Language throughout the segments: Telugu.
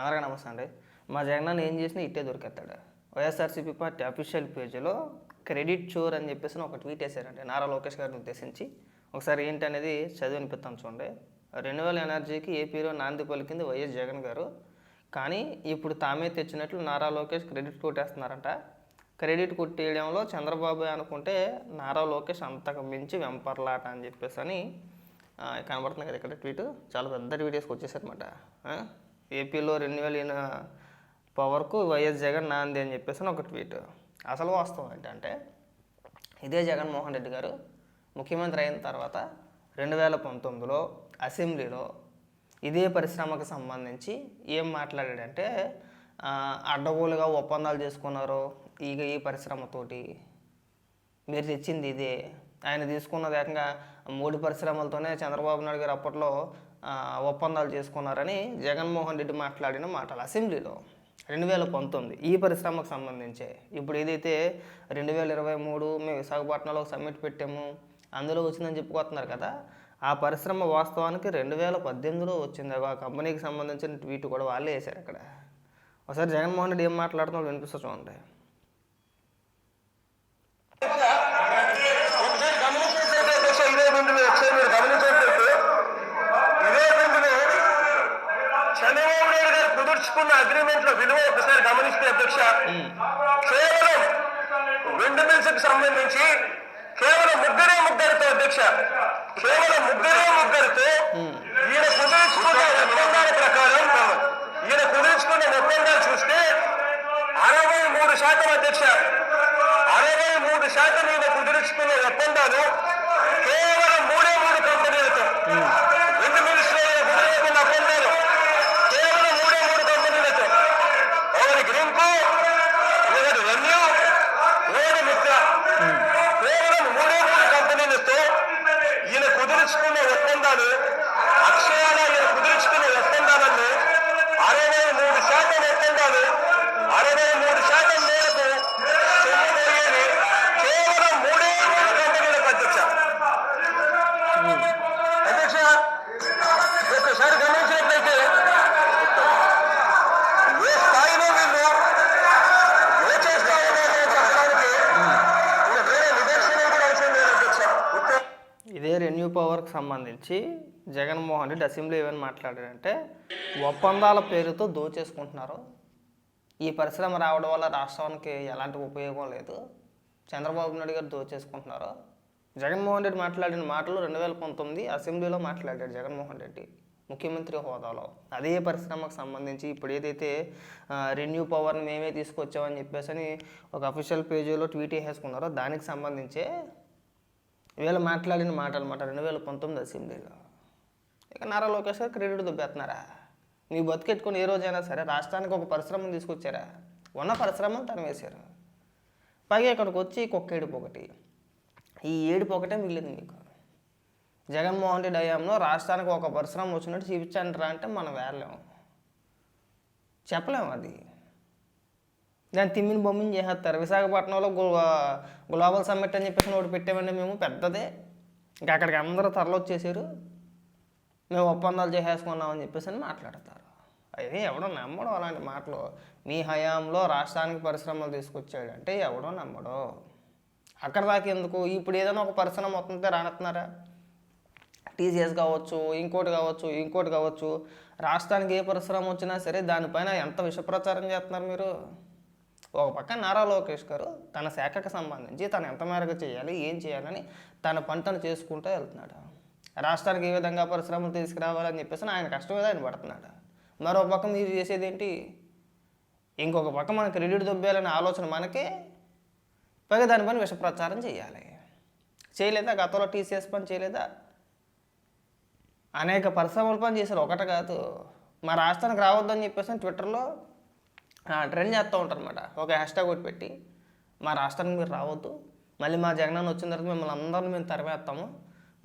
అందరికీ నమస్తే అండి మా జగన్ ఏం చేసినా ఇట్టే దొరికేస్తాడు. వైఎస్ఆర్సీపీ పార్టీ అఫీషియల్ పేజీలో క్రెడిట్ చోర్ అని చెప్పేసి ఒక ట్వీట్ వేశారండి నారా లోకేష్ గారిని ఉద్దేశించి. ఒకసారి ఏంటి అనేది చదివి వినిపిస్తాను చూడండి. రెన్యువల్ ఎనర్జీకి ఏపీలో నాంది పలికింది వైఎస్ జగన్ గారు. కానీ ఇప్పుడు తామే తెచ్చినట్లు నారా లోకేష్ క్రెడిట్ కొట్టేస్తున్నారంట. క్రెడిట్ కొట్టేయడంలో చంద్రబాబు అనుకుంటే నారా లోకేష్ అంతకు మించి వెంపర్లాట అని చెప్పేసి అని కనబడుతుంది కదా ఇక్కడ ట్వీట్ చాలా పెద్ద ట్వీట్ వచ్చేసారనమాట ఏపీలో రెన్యువల్ అయిన పవర్కు వైఎస్ జగన్ నాంది అని చెప్పేసి అని ఒక ట్వీట్. అసలు వాస్తవం ఏంటంటే ఇదే జగన్మోహన్ రెడ్డి గారు ముఖ్యమంత్రి అయిన తర్వాత రెండు వేల పంతొమ్మిదిలో అసెంబ్లీలో ఇదే పరిశ్రమకు సంబంధించి ఏం మాట్లాడాడంటే అడ్డగోలుగా ఒప్పందాలు చేసుకున్నారు. ఇక ఈ పరిశ్రమతోటి మీరు తెచ్చింది ఇదే. ఆయన తీసుకున్నది ఏకంగా మూడు పరిశ్రమలతోనే చంద్రబాబు నాయుడు గారు అప్పట్లో ఒప్పందాలు చేసుకున్నారని జగన్మోహన్ రెడ్డి మాట్లాడిన మాటలు. అసెంబ్లీలో రెండు వేల పంతొమ్మిది ఈ పరిశ్రమకు సంబంధించే ఇప్పుడు ఏదైతే రెండు వేల ఇరవై మూడు మేము విశాఖపట్నంలో సబ్మిట్ సమ్మిట్ పెట్టాము అందులో వచ్చిందని చెప్పుకొస్తున్నారు కదా ఆ పరిశ్రమ వాస్తవానికి రెండు వేల పద్దెనిమిదిలో వచ్చింది. ఆ కంపెనీకి సంబంధించిన ట్వీట్ కూడా వాళ్ళే వేశారు అక్కడ. ఒకసారి జగన్మోహన్ రెడ్డి ఏం మాట్లాడుతున్నాడు వినిపిస్తూ చూడండి ఒకసారి గమనించినట్లయితే అధ్యక్ష ఇదే బిందులు ఒకసారి మీరు గమనించినట్లయితే ఇదే బిందులు చంద్రబాబు నాయుడు రాసుకున్న అగ్రిమెంట్లో విలువ ఒకసారి గమనిస్తే అధ్యక్ష కేవలం రెండు మిల్స్కి సంబంధించి కేవలం ముగ్గురే ముగ్గురితో అధ్యక్ష కేవలం ముగ్గురే ముగ్గురితో ఈయన కుదుర్చుకున్న ఒప్పందాల ప్రకారం ఈయన కుదుర్చుకున్న ఒప్పందాలు చూస్తే అరవై మూడు శాతం అధ్యక్ష అరవై మూడు శాతం ఈయన కుదుర్చుకున్న ఒప్పందాలు కేవలం మూడే మూడు కంపెనీలతో రెండు మినిస్టర్ కుదుర్చుకున్న ఒప్పందాలు కేవలం మూడే మూడు కంపెనీలతో ఒకటి గ్రింకు ఒకటి రెన్యూ ఒకటి మిత్ర కేవలం మూడే మూడు కంపెనీలతో ఈయన కుదుర్చుకున్న ఒప్పందాలు అక్షయాల ఈయన కుదుర్చుకున్న ఒప్పందాలను అరవై మూడు శాతం ఒప్పందాలు అరవై మూడు శాతం మేరకు సొమ్ముపోయేది కేవలం మూడే మూడు కంపెనీలకు అధ్యక్ష అధ్యక్ష ఒక్కసారి గమనించినట్లయితే ఏ స్థాయిలో వీళ్ళు ఏ చేస్తా ఉన్నారో చెప్పడానికి ఇంకా వేరే నిదర్శనం కూడా అవసరం లేదు అధ్యక్ష ఉత్తర ఇదే రెన్యూ పవర్కి సంబంధించి జగన్మోహన్ రెడ్డి అసెంబ్లీ ఏమని మాట్లాడారంటే ఒప్పందాల పేరుతో దోచేసుకుంటున్నారు. ఈ పరిశ్రమ రావడం వల్ల రాష్ట్రానికి ఎలాంటి ఉపయోగం లేదు. చంద్రబాబు నాయుడు గారు దోచేసుకుంటున్నారు. జగన్మోహన్ రెడ్డి మాట్లాడిన మాటలు రెండు వేల పంతొమ్మిది అసెంబ్లీలో మాట్లాడాడు జగన్మోహన్ రెడ్డి ముఖ్యమంత్రి హోదాలో. అదే పరిశ్రమకు సంబంధించి ఇప్పుడు ఏదైతే రెన్యూ పవర్ని మేమే తీసుకొచ్చామని చెప్పేసి అని ఒక అఫీషియల్ పేజీలో ట్వీట్ వేసుకున్నారో దానికి సంబంధించే వీళ్ళు మాట్లాడిన మాట అనమాట రెండు వేల పంతొమ్మిది అసెంబ్లీలో ఇక నారా లోకేష్ గారు క్రెడిట్ దుబ్బేస్తున్నారా? నీ బతికెట్టుకుని ఏ రోజైనా సరే రాష్ట్రానికి ఒక పరిశ్రమను తీసుకొచ్చారా? ఉన్న పరిశ్రమను తను వేశారు. పైగా ఇక్కడికి వచ్చి కుక్క ఏడుపు ఒకటి. ఈ ఏడుపు ఒకటే మిగిలింది మీకు. జగన్మోహన్ రెడ్డి హయాంలో రాష్ట్రానికి ఒక పరిశ్రమ వచ్చినట్టు చూపించంటారా అంటే మనం వేరలేము చెప్పలేము అది. దాన్ని తిమ్మిని బొమ్మిని చేసేస్తారు. విశాఖపట్నంలో గ్లోబల్ సమ్మిట్ అని చెప్పేసి ఒకటి పెట్టామండి మేము పెద్దదే. ఇంకా అక్కడికి అందరూ తరలొచ్చేసారు మేము ఒప్పందాలు చేసేసుకున్నామని చెప్పేసి అని మాట్లాడతారు. అది ఎవడో నమ్మడం అలాంటి మాటలు. మీ హయాంలో రాష్ట్రానికి పరిశ్రమలు తీసుకొచ్చాడు అంటే ఎవడో నమ్మడు. అక్కడ దాకా ఎందుకు? ఇప్పుడు ఏదైనా ఒక పరిశ్రమ మొత్తంతో రానస్తున్నారా టీసీఎస్ కావచ్చు ఇంకోటి కావచ్చు ఇంకోటి కావచ్చు. రాష్ట్రానికి ఏ పరిశ్రమ వచ్చినా సరే దానిపైన ఎంత విష ప్రచారం చేస్తున్నారు మీరు? ఒక పక్క నారా లోకేష్ గారు తన శాఖకు సంబంధించి తను ఎంత మేరకు చేయాలి ఏం చేయాలని తన పంటను చేసుకుంటూ వెళ్తున్నాడు. రాష్ట్రానికి ఏ విధంగా పరిశ్రమలు తీసుకురావాలని చెప్పేసి ఆయన కష్టం మీద ఆయన పడుతున్నాడు. మరో పక్క మీరు చేసేది ఏంటి? ఇంకొక పక్క మన క్రెడిట్ దొబ్బేయాలనే ఆలోచన మనకే పైగా దానిపైన విష ప్రచారం చేయాలి. చేయలేదా? గతంలో టీసీఎస్ పని చేయలేదా? అనేక పరిశ్రమల పని చేశారు. ఒకటి కాదు. మా రాష్ట్రానికి రావద్దని చెప్పేసి ట్విట్టర్లో ట్రెండ్ చేస్తూ ఉంటారు అనమాట ఒక హ్యాష్ ట్యాగ్ ఒకటి పెట్టి మా రాష్ట్రానికి మీరు రావద్దు. మళ్ళీ మా జగనాన్ని వచ్చిన తర్వాత మిమ్మల్ని అందరిని మేము తరివేస్తాము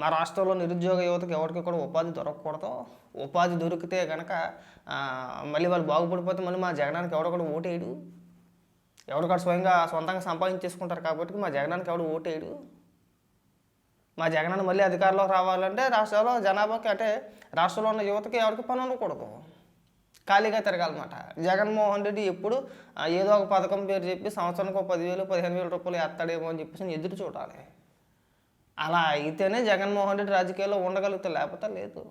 మా రాష్ట్రంలో నిరుద్యోగ యువతకు ఎవరికి కూడా ఉపాధి దొరకకూడదు. ఉపాధి దొరికితే కనుక మళ్ళీ వాళ్ళు బాగుపడిపోతే మళ్ళీ మా జగనానికి ఎవడో కూడా ఓటేయడు. ఎవరికాడు స్వయంగా సొంతంగా సంపాదించేసుకుంటారు కాబట్టి మా జగనానికి ఎవడు ఓటేయడు. మా జగనాన్ని మళ్ళీ అధికారంలో రావాలంటే రాష్ట్రంలో జనాభాకి అంటే రాష్ట్రంలో ఉన్న యువతకి ఎవరికి పని ఉండకూడదు. ఖాళీగా తిరగాలన్నమాట. జగన్మోహన్ రెడ్డి ఎప్పుడు ఏదో ఒక పథకం పేరు చెప్పి సంవత్సరానికి ఒక పదివేలు పదిహేను వేల రూపాయలు వేస్తాడేమో అని చెప్పేసి నేను ఎదురు చూడాలి. అలా అయితేనే జగన్మోహన్ రెడ్డి రాజకీయాల్లో ఉండగలుగుతా లేకపోతే లేదు.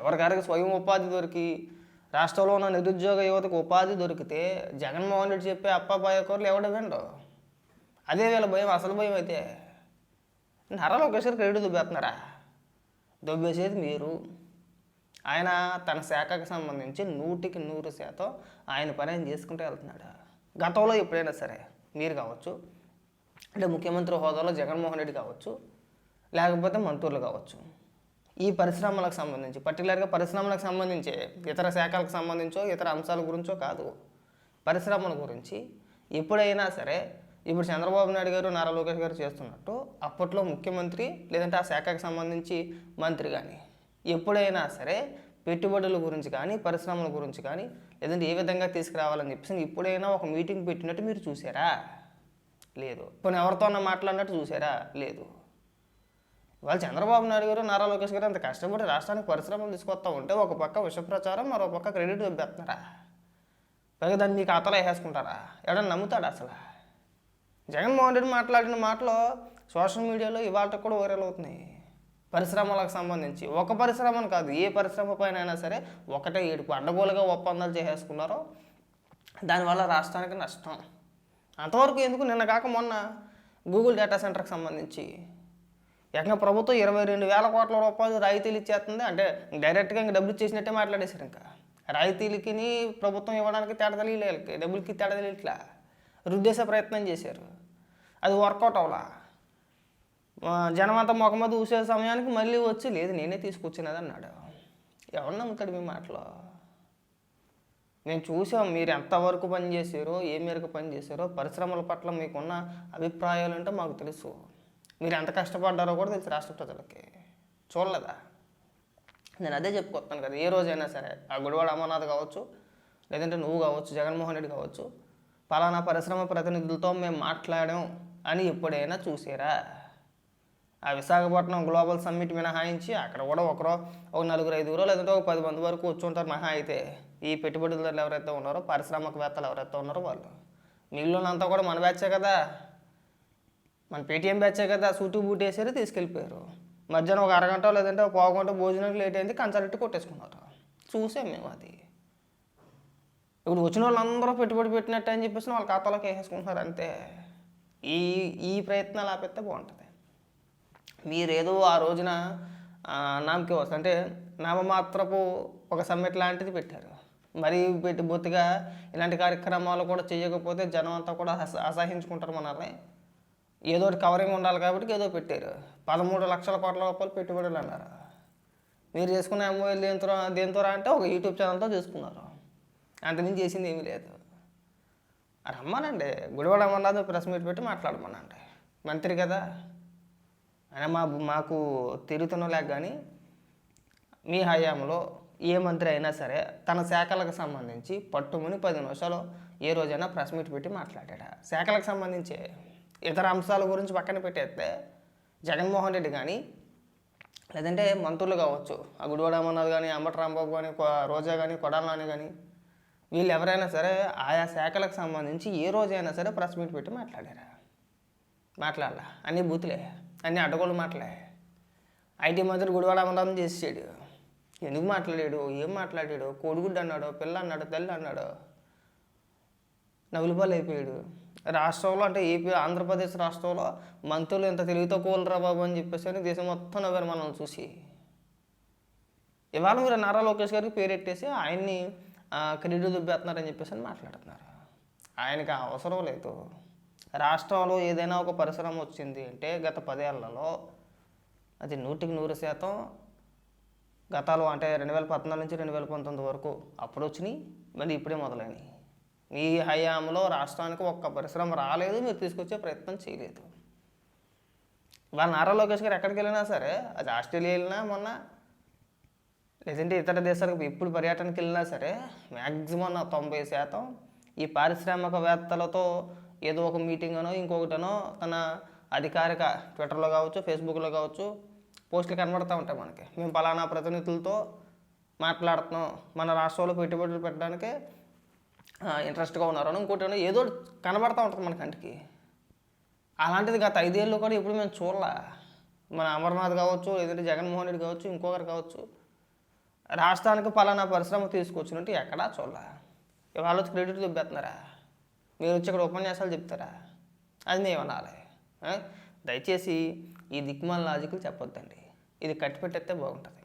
ఎవరికారికి స్వయం ఉపాధి దొరికి రాష్ట్రంలో ఉన్న నిరుద్యోగ యువతకు ఉపాధి దొరికితే జగన్మోహన్ రెడ్డి చెప్పే అప్పాబాయ కూరలు ఎవడ విండు అదే వీళ్ళ భయం అసలు భయం అయితే. నరాలు ఒకేసారి క్రెడిట్ దుబ్బేస్తున్నారా? దుబ్బేసేది మీరు. ఆయన తన శాఖకు సంబంధించి నూటికి నూరు శాతం ఆయన పని ఆయన చేసుకుంటూ వెళ్తున్నాడు? గతంలో ఎప్పుడైనా సరే మీరు కావచ్చు అంటే ముఖ్యమంత్రి హోదాలో జగన్మోహన్ రెడ్డి కావచ్చు లేకపోతే మంత్రులు కావచ్చు. ఈ పరిశ్రమలకు సంబంధించి పర్టికులర్గా పరిశ్రమలకు సంబంధించి ఇతర శాఖలకు సంబంధించో ఇతర అంశాల గురించో కాదు. పరిశ్రమల గురించి ఎప్పుడైనా సరే ఇప్పుడు చంద్రబాబు నాయుడు గారు నారా లోకేష్ గారు చేస్తున్నట్టు అప్పట్లో ముఖ్యమంత్రి లేదంటే ఆ శాఖకు సంబంధించి మంత్రి కానీ ఎప్పుడైనా సరే పెట్టుబడుల గురించి కానీ పరిశ్రమల గురించి కానీ లేదంటే ఏ విధంగా తీసుకురావాలని చెప్పేసి ఇప్పుడైనా ఒక మీటింగ్ పెట్టినట్టు మీరు చూసారా? లేదు. పని ఎవరితో ఉన్న మాట్లాడినట్టు చూసారా? లేదు. వాళ్ళు చంద్రబాబు నాయుడు గారు నారా లోకేష్ గారు అంత కష్టపడి రాష్ట్రానికి పరిశ్రమలు తీసుకొస్తా ఉంటే ఒక పక్క విష ప్రచారం మరో పక్క క్రెడిట్ దొబ్బేస్తున్నారా? పైగా దాన్ని మీ ఖాతాలో వేసేసుకుంటారా? ఎవడన్నా నమ్ముతాడు అసలు? జగన్మోహన్ రెడ్డి మాట్లాడిన మాటలు సోషల్ మీడియాలో ఇవాళ కూడా వైరల్ అవుతున్నాయి. పరిశ్రమలకు సంబంధించి. ఒక పరిశ్రమను కాదు ఏ పరిశ్రమ పైన అయినా సరే ఒకటే ఏడుపు అడ్డగోలుగా ఒప్పందాలు చేసేసుకున్నారో దానివల్ల రాష్ట్రానికి నష్టం. అంతవరకు ఎందుకు? నిన్న కాక మొన్న గూగుల్ డేటా సెంటర్కి సంబంధించి. ఏకంగా ప్రభుత్వం ఇరవై రెండు వేల కోట్ల రూపాయలు రాయితీలు ఇచ్చేస్తుంది. అంటే డైరెక్ట్గా ఇంక డబ్బులు ఇచ్చేసినట్టే మాట్లాడేశారు ఇంకా. రాయితీలకి ప్రభుత్వం ఇవ్వడానికి తేడా డబ్బులకి తేడా ఇట్లా రుద్దేశ ప్రయత్నం చేశారు. అది వర్కౌట్ అవలా జనమంతా జనం అంతా ఊసే సమయానికి మళ్ళీ వచ్చి లేదు నేనే తీసుకొచ్చినది అన్నాడు ఎవరు నమ్ముతాడు మీ మాటలో? మేము చూసాం మీరు ఎంతవరకు పనిచేశారో ఏ మేరకు పనిచేసారో పరిశ్రమల పట్ల మీకున్న అభిప్రాయాలు అంటే మాకు తెలుసు. మీరు ఎంత కష్టపడ్డారో కూడా తెలుసు రాష్ట్ర ప్రజలకి. చూడలేదా? నేను అదే చెప్పుకొస్తాను కదా ఏ రోజైనా సరే. ఆ గుడివాడ అమర్నాథ్ కావచ్చు లేదంటే నువ్వు కావచ్చు జగన్మోహన్ రెడ్డి కావచ్చు పలానా పరిశ్రమ ప్రతినిధులతో మేము మాట్లాడాం అని ఎప్పుడైనా చూసారా? ఆ విశాఖపట్నం గ్లోబల్ సమ్మిట్ మినహాయించి అక్కడ కూడా ఒకరో ఒక నలుగురు ఐదుగురో లేదంటే ఒక పది మంది వరకు వచ్చుంటారు మహా అయితే. ఈ పెట్టుబడిదారులు ఎవరైతే ఉన్నారో పారిశ్రామికవేత్తలు ఎవరైతే ఉన్నారో వాళ్ళు. మిగిలినంతా కూడా మన బ్యాచే కదా. మన పేటీఎం బ్యాచే కదా. సూటు బూట్ వేసారు తీసుకెళ్ళిపోయారు. మధ్యాహ్నం ఒక అరగంట లేదంటే ఒక పావు గంట భోజనం లేట్ అయింది కంచాలెట్టి కొట్టేసుకున్నారు. చూసాం మేము అది. ఇప్పుడు వచ్చిన వాళ్ళందరూ పెట్టుబడి పెట్టినట్టు అని చెప్పేసి వాళ్ళ ఖాతాలోకి వేసేసుకుంటున్నారు అంతే. ఈ ఈ ప్రయత్నాలు ఆపేస్తే బాగుంటుంది. మీరేదో ఆ రోజున ఆ, నామకి వస్తుంది అంటే నామమాత్రపు ఒక సమ్మెట్ లాంటిది పెట్టారు. మరి పెట్టి బొత్తిగా ఇలాంటి కార్యక్రమాలు కూడా చేయకపోతే జనం అంతా కూడా అస అసహించుకుంటారు మనల్ని. ఏదో ఒకటి కవరింగ్ ఉండాలి కాబట్టి ఏదో పెట్టారు. పదమూడు లక్షల కోట్ల రూపాయలు పెట్టుబడులు అన్నారు. మీరు చేసుకున్న ఎంఓఎల్ దేంతో దేంతో అంటే ఒక యూట్యూబ్ ఛానల్తో చేసుకున్నారు. అంతకుమించి చేసింది ఏమీ లేదు. రమ్మనండి. గుడివాడ అమర్నాథ్ ప్రెస్ మీట్ పెట్టి మాట్లాడమనండి. మంత్రి కదా. ఆయన మా మాకు తిరుగుతున్న లేక కానీ మీ హయాంలో ఏ మంత్రి అయినా సరే తన శాఖలకు సంబంధించి పట్టుముని పది నిమిషాలు ఏ రోజైనా ప్రెస్ మీట్ పెట్టి మాట్లాడాడు? శాఖలకు సంబంధించి ఇతర అంశాల గురించి పక్కన పెట్టేస్తే జగన్మోహన్ రెడ్డి కానీ లేదంటే మంత్రులు కావచ్చు ఆ గుడివాడ అమర్నాథ్ కానీ అంబటి రాంబాబు కానీ కొ- రోజా కానీ కొడాల నాని కానీ వీళ్ళు ఎవరైనా సరే ఆయా శాఖలకు సంబంధించి ఏ రోజైనా సరే ప్రెస్ మీట్ పెట్టి మాట్లాడారా? మాట్లాడాల. అన్ని బూతులే. అన్నీ అడ్డగోళ్ళు మాటలే. ఐటీ మంత్రి గుడివాడ అమరావతి చేసాడు ఎందుకు మాట్లాడాడు? ఏం మాట్లాడాడు? కోడిగుడ్డు అన్నాడు పిల్ల అన్నాడు తెల్ల అన్నాడు. నవ్వులపాలు అయిపోయాడు. రాష్ట్రంలో అంటే ఏపీ ఆంధ్రప్రదేశ్ రాష్ట్రంలో మంత్రులు ఇంత తెలివితో కోలరా బాబు అని చెప్పేసి అని దేశం మొత్తం నవ్వారు మనల్ని చూసి. ఇవాళ మీరు నారా లోకేష్ గారికి పేరెట్టేసి ఆయన్ని క్రెడిట్ దుబ్బేస్తున్నారని చెప్పేసి అని మాట్లాడుతున్నారు. ఆయనకి అవసరం లేదు. రాష్ట్రంలో ఏదైనా ఒక పరిశ్రమ వచ్చింది అంటే గత పదేళ్ళలో అది నూటికి నూరు శాతం గతాలు అంటే రెండు వేల పద్నాలుగు నుంచి రెండు వేల పంతొమ్మిది వరకు అప్పుడు వచ్చినాయి మళ్ళీ ఇప్పుడే మొదలైనవి మీ హయాంలో రాష్ట్రానికి ఒక్క పరిశ్రమ రాలేదు మీరు తీసుకొచ్చే ప్రయత్నం చేయలేదు. వాళ్ళ నారా లోకేష్ గారు ఎక్కడికి వెళ్ళినా సరే అది ఆస్ట్రేలియా వెళ్ళినా మొన్న లేదంటే ఇతర దేశాలకు ఎప్పుడు పర్యటనకి వెళ్ళినా సరే మ్యాక్సిమం తొంభై శాతం ఈ పారిశ్రామికవేత్తలతో ఏదో ఒక మీటింగ్ అనో ఇంకొకటనో తన అధికారిక ట్విట్టర్లో కావచ్చు ఫేస్బుక్లో కావచ్చు పోస్టులు కనబడుతూ ఉంటాయి మనకి. మేము పలానా ప్రతినిధులతో మాట్లాడుతున్నాం. మన రాష్ట్రంలో పెట్టుబడులు పెట్టడానికి ఇంట్రెస్ట్గా ఉన్నారు అని ఇంకోటి ఏదో కనబడతా ఉంటుంది మన కంటికి. అలాంటిది గత ఐదేళ్ళు కూడా ఇప్పుడు మేము చూడలే. మన అమర్నాథ్ కావచ్చు లేదంటే జగన్మోహన్ రెడ్డి కావచ్చు ఇంకొకరు కావచ్చు రాష్ట్రానికి పలానా పరిశ్రమ తీసుకొచ్చినట్టు ఎక్కడా చూడలే. ఇవాళ వచ్చి క్రెడిట్ దుబ్బేస్తున్నారా? మీరు వచ్చి ఇక్కడ ఉపన్యాసాలు చెప్తారా? అది మేము అనాలి దయచేసి ఈ దిక్మాల లాజిక్లు చెప్పొద్దండి. ఇది కట్టిపెట్టేస్తే బాగుంటుంది.